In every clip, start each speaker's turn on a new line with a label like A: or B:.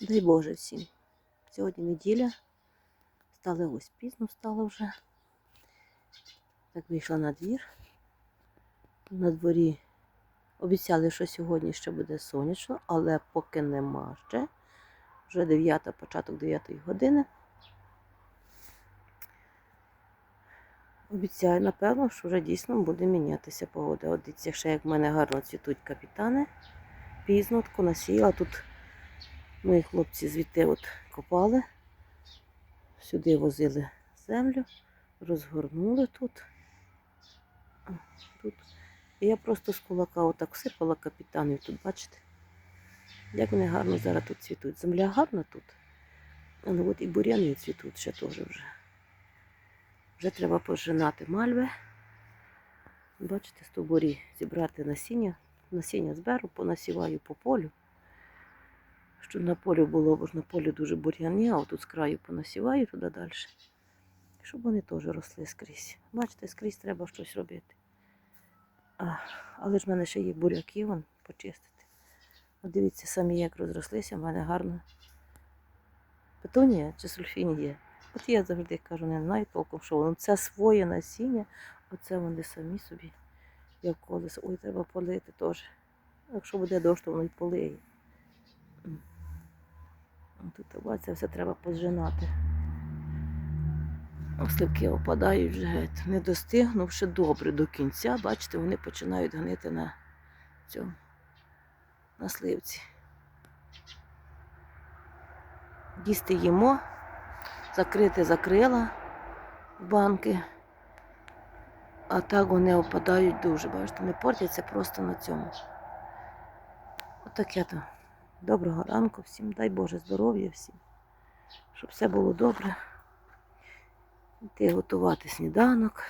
A: Дай Боже всім. Сьогодні неділя. Стали ось пізно встала вже. Так вийшла на двір. На дворі обіцяли, що сьогодні ще буде сонячно, але поки нема ще. Вже 9, початок 9 години. Обіцяю, напевно, що вже дійсно буде мінятися погода. От дивіться, ще як в мене гарно цвітуть капітани. Пізно насіяла. Тут мої хлопці звідти от копали, сюди возили землю, розгорнули тут. Тут. І я просто з кулака отак всипала капітанів тут, бачите? Як вони гарно зараз тут цвітуть. Земля гарна тут. Але от і буряни цвітуть ще теж вже. Вже треба пожинати мальви. Бачите, стовбурі зібрати насіння. Насіння зберу, понасіваю по полю. Щоб на полі було, бо ж на полі дуже бур'яні, а отут з краю понасіваю туди далі. Щоб вони теж росли скрізь. Бачите, скрізь треба щось робити. А, але ж в мене ще є буряки, вон почистити. От дивіться, самі як розрослися, в мене гарно. Петунія чи сульфінія. От я завжди кажу, не знаю толком, що воно. Це своє насіння, оце вони самі собі як колесо. Ой, треба полити теж. Якщо буде дощ, то воно й полиє. Тут бачите, все треба позжинати. Сливки опадають вже. Не достигнувши добре до кінця, бачите, вони починають гнити на цьому на сливці. Їсти їмо, закрити закрила в банки. А так вони опадають дуже, бачите, не портяться просто на цьому. Отаке то. Доброго ранку всім, дай Боже здоров'я всім, щоб все було добре. Йти готувати сніданок.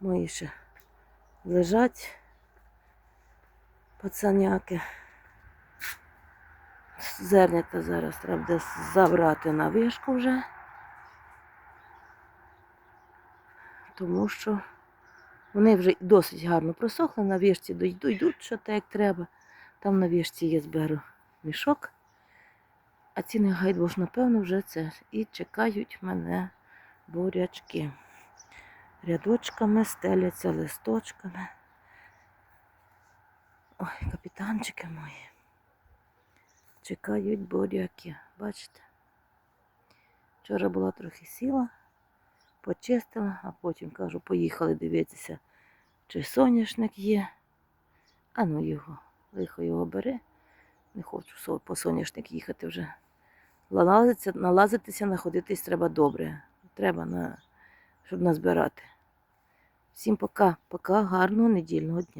A: Мої ще лежать пацаняки. Зернята зараз треба буде забрати на вишку вже. Тому що вони вже досить гарно просохли, на вишці дойду, йдуть, що так як треба. Там на вишці є зберу мішок. А ці негайд, бо ж, напевно, вже це. І чекають мене бурячки. Рядочками стеляться листочками. Ой, капітанчики мої. Чекають буряки. Бачите? Вчора була трохи сіла, почистила, а потім кажу, поїхали дивитися, чи соняшник є. А ну його, лихо його бере. Не хочу по соняшник їхати вже. Налазитися, налазитися, находитись треба добре. Треба, на, щоб назбирати. Всім пока, пока, гарного недільного дня.